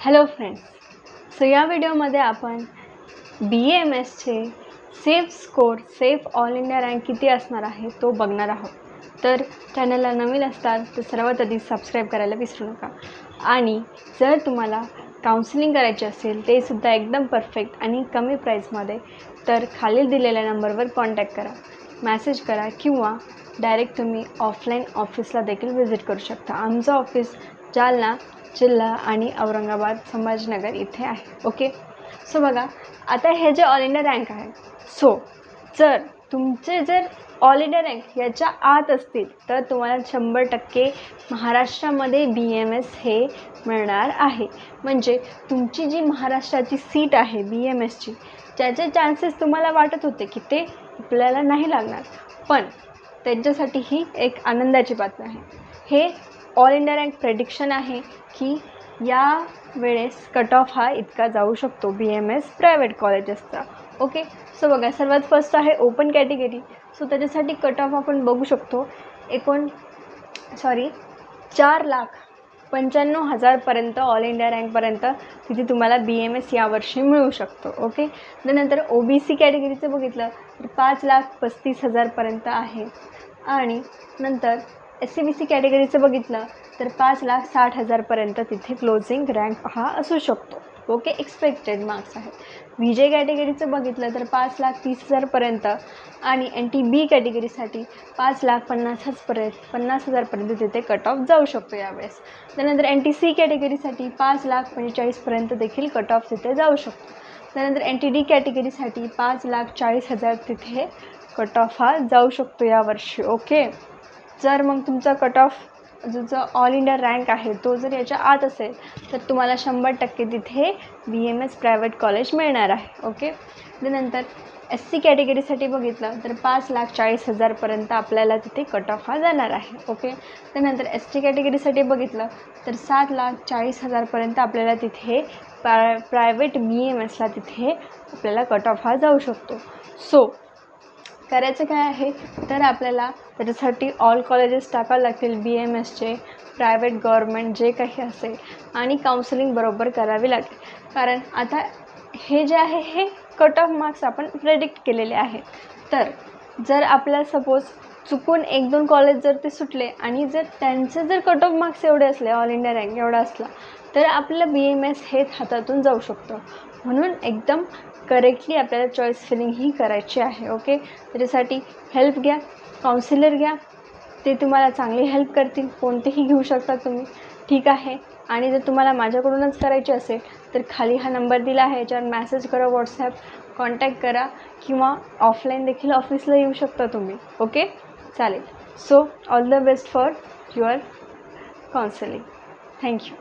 Hello friends so या व्हिडिओमध्ये आपण बी एम एसचे safe score safe all India rank किती असणार आहे तो बघणार आहोत. तर चॅनलला नवीन असतात तर सर्वात आधी सबस्क्राईब करायला विसरू नका. आणि जर तुम्हाला काउन्सिलिंग करायची असेल ते सुद्धा एकदम परफेक्ट आणि कमी प्राईसमध्ये तर खालील दिलेल्या नंबरवर कॉन्टॅक्ट करा. मॅसेज करा किंवा डायरेक्ट तुम्ही ऑफलाईन ऑफिसला देखील व्हिजिट करू शकता. आमचं ऑफिस जालना जिल्हा आणि औरंगाबाद संभाजीनगर इथे आहे. ओके सो बघा आता हे जे ऑल इंडिया रँक आहे सो जर तुमचे जर ऑल इंडिया रँक याच्या आत असतील तर तुम्हाला शंभर टक्के महाराष्ट्रामध्ये बी एम एस हे मिळणार आहे. म्हणजे तुमची जी महाराष्ट्राची सीट आहे बी एम एसची ज्याचे चान्सेस तुम्हाला वाटत होते की ते आपल्याला नाही लागणार. पण त्यांच्यासाठी ही एक आनंदाची बातमी आहे. हे ऑल इंडिया रँक प्रेडिक्शन आहे की या वेळेस कट ऑफ हा इतका जाऊ शकतो बी एम एस प्रायव्हेट कॉलेजेसचा ओके सो बघा सर्वात फर्स्ट आहे ओपन कॅटेगरी सो त्याच्यासाठी कट ऑफ आपण बघू शकतो. एकोण सॉरी चार लाख पंच्याण्णव हजारपर्यंत ऑल इंडिया रँकपर्यंत तिथे तुम्हाला बी एम एस यावर्षी मिळू शकतो. ओके त्यानंतर ओ बी सी कॅटेगरीचं बघितलं तर पाच लाख पस्तीस हजारपर्यंत आहे. आणि नंतर एस सी बी सी कॅटेगरीचं बघितलं तर पाच लाख साठ हजारपर्यंत तिथे क्लोजिंग रँक हा असू शकतो. ओके एक्सपेक्टेड मार्क्स आहेत. व्ही जे कॅटेगरीचं बघितलं तर पाच लाख तीस हजारपर्यंत. आणि एन टी बी कॅटेगरीसाठी पाच लाख पन्नास हजारपर्यंत पन्नास हजारपर्यंत तिथे कट ऑफ जाऊ शकतो यावेळेस. त्यानंतर एन टी सी कॅटेगरीसाठी पाच लाख पंचेचाळीसपर्यंत देखील कट ऑफ तिथे जाऊ शकतो. त्यानंतर एन टी डी कॅटेगरीसाठी पाच लाख चाळीस हजार तिथे कट ऑफ हा जाऊ शकतो यावर्षी ओके जर मग तुमचा कट ऑफ जो जो ऑल इंडिया रँक आहे तो जर याच्या आत असेल तर तुम्हाला शंभर टक्के तिथे B M S private college मिळणार आहे ओके त्यानंतर एस सी कॅटेगरीसाठी बघितलं तर पाच लाख चाळीस हजारपर्यंत आपल्याला तिथे कट ऑफ हा जाणार आहे ओके त्यानंतर एस टी कॅटेगरीसाठी बघितलं तर सात लाख चाळीस हजारपर्यंत आपल्याला तिथे प्रा प्रायव्हेट बी एम एसला तिथे आपल्याला कट ऑफ हा जाऊ शकतो. सो करायचं काय आहे? तर आपल्याला त्याच्यासाठी ऑल कॉलेजेस टाकावं लागतील बी एम एसचे प्रायव्हेट गव्हर्मेंट जे काही असेल. आणि काउन्सिलिंग बरोबर करावी लागेल. कारण आता हे जे आहे हे कट ऑफ मार्क्स आपण प्रेडिक्ट केलेले आहे तर जर आपल्या सपोज चुकून एक दोन कॉलेज जर ते सुटले आणि जर त्यांचे जर कट ऑफ मार्क्स एवढे असले ऑल इंडिया रँक एवढा असला तर आपलं बी एम एस हे हातातून जाऊ शकतं. म्हणून एकदम करेक्टली आपल्याला चॉईस फिलिंग ही करायची आहे ओके त्याच्यासाठी हेल्प घ्या काउन्सिलर घ्या ते तुम्हाला चांगली हेल्प करतील कोणतेही घेऊ शकता तुम्ही. ठीक आहे? आणि जर तुम्हाला माझ्याकडूनच करायची असेल तर खाली हा नंबर दिला आहे याच्यावर मॅसेज करा व्हॉट्सॲप कॉन्टॅक्ट करा किंवा ऑफलाईन देखील ऑफिसला येऊ शकता तुम्ही ओके चालेल. So all the best for your counselling thank you